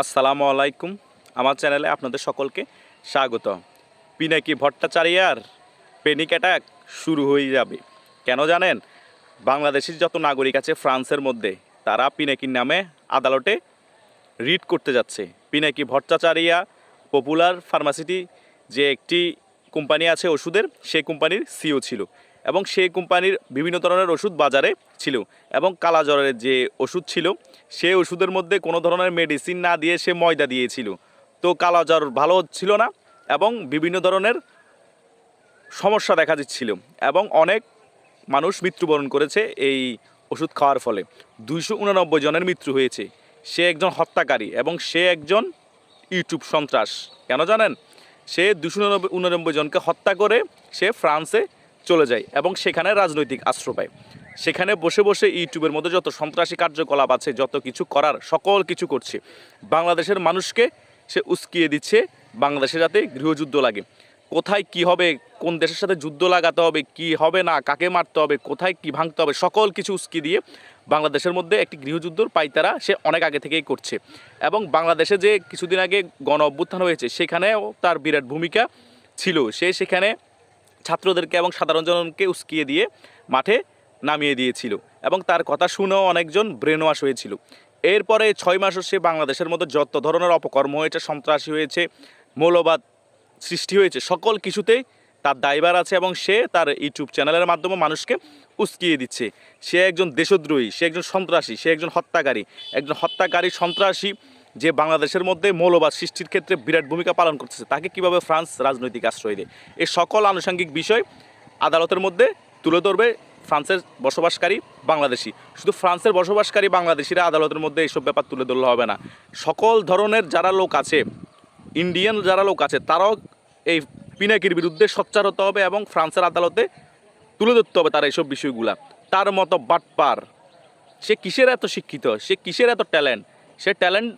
আসসালামু আলাইকুম। আমার চ্যানেলে আপনাদের সকলকে স্বাগত। পিনাকি ভট্টাচারিয়ার পেনিক অ্যাটাক শুরু হয়ে যাবে। কেন জানেন? বাংলাদেশের যত নাগরিক আছে ফ্রান্সের মধ্যে, তারা পিনাকির নামে আদালতে রিড করতে যাচ্ছে। পিনাকি ভট্টাচারিয়া পপুলার ফার্মাসিটি যে একটি কোম্পানি আছে ওষুধের, সেই কোম্পানির সিও ছিল। এবং সেই কোম্পানির বিভিন্ন ধরনের ওষুধ বাজারে ছিল এবং কালাজ্বরের যে ওষুধ ছিল, সেই ওষুধের মধ্যে কোনো ধরনের মেডিসিন না দিয়ে সে ময়দা দিয়েছিল। তো কালাজ্বর ভালো হচ্ছিল না এবং বিভিন্ন ধরনের সমস্যা দেখা দিচ্ছিল এবং অনেক মানুষ মৃত্যুবরণ করেছে এই ওষুধ খাওয়ার ফলে। দুইশো উননব্বই জনের মৃত্যু হয়েছে। সে একজন হত্যাকারী এবং সে একজন ইউটিউব সন্ত্রাস। কেন জানেন? সে দুশো উননব্বই জনকে হত্যা করে সে ফ্রান্সে চলে যায় এবং সেখানে রাজনৈতিক আশ্রয় পায়। সেখানে বসে বসে ইউটিউবের মধ্যে যত সন্ত্রাসী কার্যকলাপ আছে, যত কিছু করার, সকল কিছু করছে। বাংলাদেশের মানুষকে সে উস্কিয়ে দিচ্ছে, বাংলাদেশে যাতে গৃহযুদ্ধ লাগে। কোথায় কি হবে, কোন দেশের সাথে যুদ্ধ লাগাতে হবে, কি হবে না, কাকে মারতে হবে, কোথায় কি ভাঙতে হবে, সকল কিছু উস্কি দিয়ে বাংলাদেশের মধ্যে একটি গৃহযুদ্ধর পাইতারা সে অনেক আগে থেকেই করছে। এবং বাংলাদেশে যে কিছুদিন আগে গণ অভ্যুত্থান হয়েছে, সেখানেও তার বিরাট ভূমিকা ছিল। সে সেখানে ছাত্রদেরকে এবং সাধারণ জনকে উস্কিয়ে দিয়ে মাঠে নামিয়ে দিয়েছিল। এবং তার কথা শুনেও অনেকজন ব্রেন ওয়াশ হয়েছিল। এরপরে ছয় মাসও সে বাংলাদেশের মধ্যে যত ধরনের অপকর্ম হয়েছে, সন্ত্রাসী হয়েছে, মৌলবাদ সৃষ্টি হয়েছে, সকল কিছুতেই তার দায়ভার আছে এবং সে তার ইউটিউব চ্যানেলের মাধ্যমে মানুষকে উস্কিয়ে দিচ্ছে। সে একজন দেশদ্রোহী, সে একজন সন্ত্রাসী, সে একজন হত্যাকারী একজন হত্যাকারী সন্ত্রাসী যে বাংলাদেশের মধ্যে মৌলবাদ সৃষ্টির ক্ষেত্রে বিরাট ভূমিকা পালন করতেছে, তাকে কীভাবে ফ্রান্স রাজনৈতিক আশ্রয় দেয়? এই সকল আনুষঙ্গিক বিষয় আদালতের মধ্যে তুলে ধরবে ফ্রান্সের বসবাসকারী বাংলাদেশি। শুধু ফ্রান্সের বসবাসকারী বাংলাদেশিরা আদালতের মধ্যে এইসব ব্যাপার তুলে ধরলে হবে না। সকল ধরনের যারা লোক আছে, ইন্ডিয়ান যারা লোক আছে, তারাও এই পিনাকির বিরুদ্ধে সোচ্চার হতে হবে এবং ফ্রান্সের আদালতে তুলে ধরতে হবে তারা এইসব বিষয়গুলা। তার মতো বাটপার, সে কিসের এত শিক্ষিত? সে কিসের এত ট্যালেন্ট? সে ট্যালেন্ট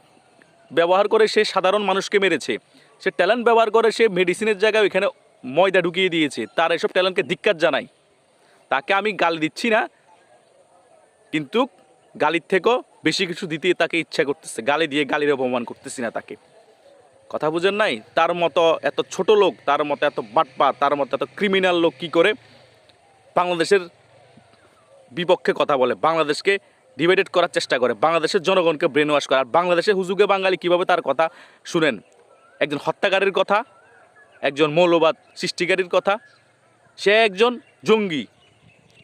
ব্যবহার করে সে সাধারণ মানুষকে মেরেছে। সে ট্যালেন্ট ব্যবহার করে সে মেডিসিনের জায়গায় ওইখানে ময়দা ঢুকিয়ে দিয়েছে। তার এসব ট্যালেন্টকে ধিক্কার জানাই। তাকে আমি গালি দিচ্ছি না, কিন্তু গালির থেকেও বেশি কিছু দিতে তাকে ইচ্ছা করতেছে। গালি দিয়ে গালির অপমান করতেছি না তাকে। কথা বুঝেন নাই? তার মতো এত ছোট লোক, তার মতো এত বাটপা, তার মতো এত ক্রিমিনাল লোক কি করে বাংলাদেশের বিপক্ষে কথা বলে? বাংলাদেশকে ডিভাইডেড করার চেষ্টা করে। বাংলাদেশের জনগণকে ব্রেন ওয়াশ করে। আর বাংলাদেশের হুজুগে বাঙালি কীভাবে তার কথা শুনেন? একজন হত্যাকারীর কথা, একজন মৌলবাদ সৃষ্টিকারীর কথা। সে একজন জঙ্গি।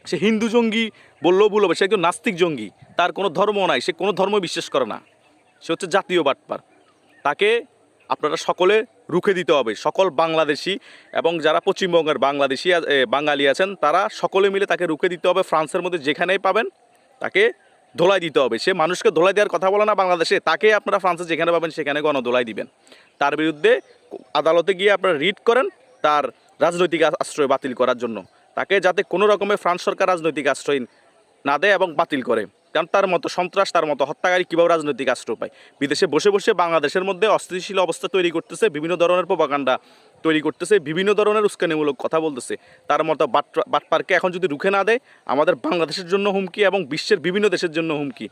সে হিন্দু জঙ্গি বললেও ভুল হবে। সে একজন নাস্তিক জঙ্গি। তার কোনো ধর্ম নাই। সে কোনো ধর্ম বিশ্বাস করে না। সে হচ্ছে জাতীয় বাটপার। তাকে আপনারা সকলে রুখে দিতে হবে। সকল বাংলাদেশি এবং যারা পশ্চিমবঙ্গের বাংলাদেশি বাঙালি আছেন, তারা সকলে মিলে তাকে রুখে দিতে হবে। ফ্রান্সের মধ্যে যেখানেই পাবেন, তাকে ধোলাই দিতে হবে। সে মানুষকে ধোলাই দেওয়ার কথা বলে না বাংলাদেশে। তাকে আপনারা ফ্রান্সে যেখানে পাবেন সেখানে গণধোলাই দিবেন। তার বিরুদ্ধে আদালতে গিয়ে আপনারা রিট করেন তার রাজনৈতিক আশ্রয় বাতিল করার জন্য। তাকে যাতে কোনো রকমের ফ্রান্স সরকার রাজনৈতিক আশ্রয় না দেয় এবং বাতিল করে। কারণ তার মতো সন্ত্রাস, তার মতো হত্যাকারী কীভাবে রাজনৈতিক আশ্রয় পায়? বিদেশে বসে বসে বাংলাদেশের মধ্যে অস্থিতিশীল অবস্থা তৈরি করতেছে, বিভিন্ন ধরনের প্রপাগান্ডা তৈরি করতেছে, বিভিন্ন ধরনের উস্কানিমূলক কথা বলতেছে। তার মতো বাট, বাটপারকে এখন যদি রুখে না দেয়, আমাদের বাংলাদেশের জন্য হুমকি এবং বিশ্বের বিভিন্ন দেশের জন্য হুমকি।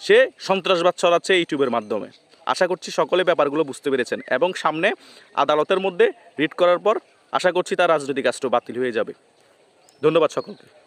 সে সন্ত্রাসবাদ ছড়াচ্ছে ইউটিউবের মাধ্যমে। আশা করছি সকলে ব্যাপারগুলো বুঝতে পেরেছেন এবং সামনে আদালতের মধ্যে রিট করার পর আশা করছি তার রাজনৈতিক আশ্রয় বাতিল হয়ে যাবে। ধন্যবাদ সকলকে।